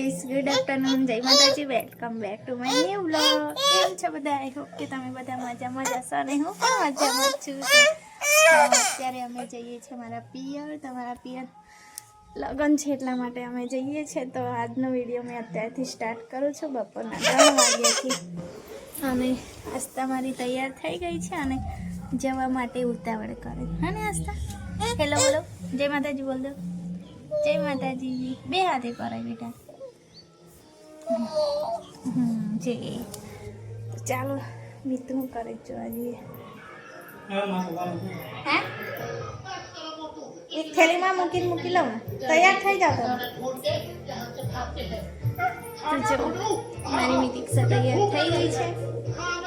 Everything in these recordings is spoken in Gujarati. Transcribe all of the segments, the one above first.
ગાઈસ ગુડ આફ્ટરનૂન જય માતાજી. Welcome back to my new vlog કેમ છો બધા? આઈ હોપ કે તમે બધા મજા મજા છો અને હું પણ મજામાં છું. અત્યારે અમે જઈએ છીએ મારા પિયર. તમારા પિયર લગ્ન છે એટલા માટે અમે જઈએ છીએ. તો આજનો વીડિયો મેં અત્યારથી સ્ટાર્ટ કરું છું. બપોરના ત્રણ વાગ્યાથી. અને આસ્તા મારી તૈયાર થઈ ગઈ છે અને જવા માટે ઉતાવળ કરે. હા ને આસ્તા હેલો બોલો જય માતાજી, બોલ દો. જય માતાજી. બે હાથે કરાય બેટા. જે. તો ચાલો મિત્રો કરે જ જોવા જઈએ. હે? એક થેલીમાં મૂકીને મૂકી લઉં. તૈયાર થઈ જાવ તમે. તો જો મારી મિતિક્ષા તૈયાર થઈ ગઈ છે.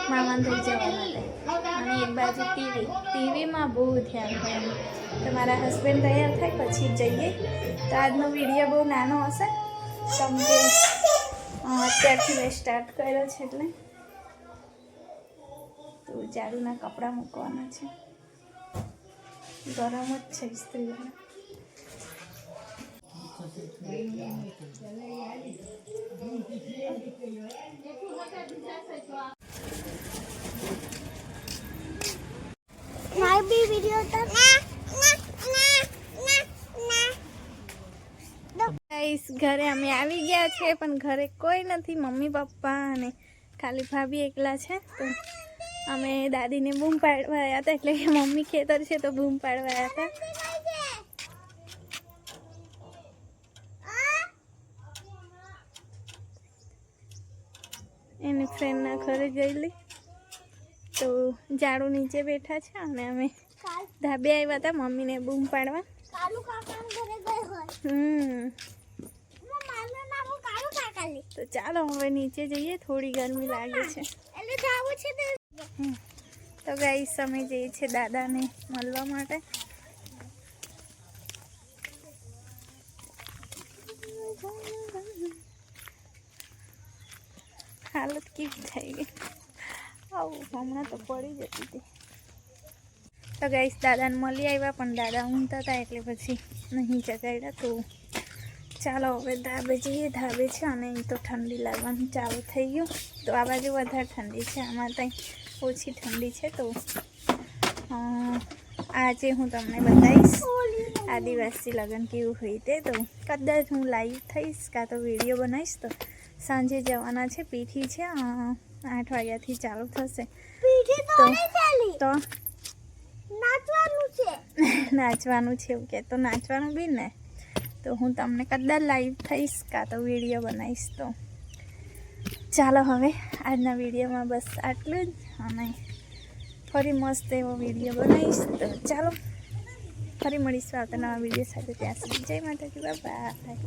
મામાન થઈ જવા માટે. અને એક બાજુ ટીવી ટીવીમાં બહુ ધ્યાન હોય તો મારા હસબન્ડ તૈયાર થાય પછી જ જઈએ. તો આજનો વીડિયો બહુ નાનો હશે. અ, અત્યારથી મેં સ્ટાર્ટ કર્યો છે એટલે તો ઝાડુના કપડાં મૂકવાના છે ગરમ જ છે ઇસ્ત્રીવાળા મારી બી વિડિયો તો ગાઈસ ઘરે અમે આવી ગયા છે પણ ઘરે કોઈ નથી. મમ્મી પપ્પા અને ખાલી ભાભી એકલા છે. તો અમે દાદીને બૂમ પાડવા આવ્યા હતા એટલે કે મમ્મી ખેતર છે તો બૂમ પાડવા આવ્યા હતા. એની ફ્રેન્ડના ઘરે ગયેલી તો ઝાડુ નીચે બેઠા છે અને અમે ધાબે આવ્યા હતા મમ્મીને બૂમ પાડવા. કાલુ કાકા ઘરે ગઈ હોય. હમ મારું નામ કાલુ કાકા લે તો ચાલો હવે નીચે જઈએ થોડી ગરમી લાગે છે. તો ગાઈ અમે જઈએ છીએ દાદાને મળવા માટે. હાલત કેવી થઈ ગઈ? આવું હમણાં તો પડી જતી હતી. તો ગાઈશ દાદાને મળી આવ્યા પણ દાદા ઊંઘતા હતા એટલે પછી નહીં જગાડ્યા તો ચાલો હવે ધાબે જઈએ. ધાબે છે અને અહીં તો ઠંડી લાગવાનું ચાલુ થઈ ગયું. તો આ બાજુ વધારે ઠંડી છે. આમાં ત્યાં ઓછી ઠંડી છે. તો આજે હું તમને બતાવીશ આદિવાસી લગ્ન કેવું હોય તે. તો કદાચ હું લાઈવ થઈશ કાં તો વીડિયો બનાવીશ. તો સાંજે જવાના છે. પીઠી છે. આઠ વાગ્યાથી ચાલુ થશે. તો નાચવાનું છે. નાચવાનું છે એવું કે. તો નાચવાનું બી ને. તો હું તમને કદાચ લાઈવ થઈશ કાં તો વીડિયો બનાવીશ તો. ચાલો હવે આજના વિડીયોમાં બસ આટલું જ અને ફરી મસ્ત એવો વીડિયો બનાવીશ તો ચાલો. ફરી મળીશું આવતા નવા વીડિયો સાથે. ત્યાં સુધી જય માતાજી બાય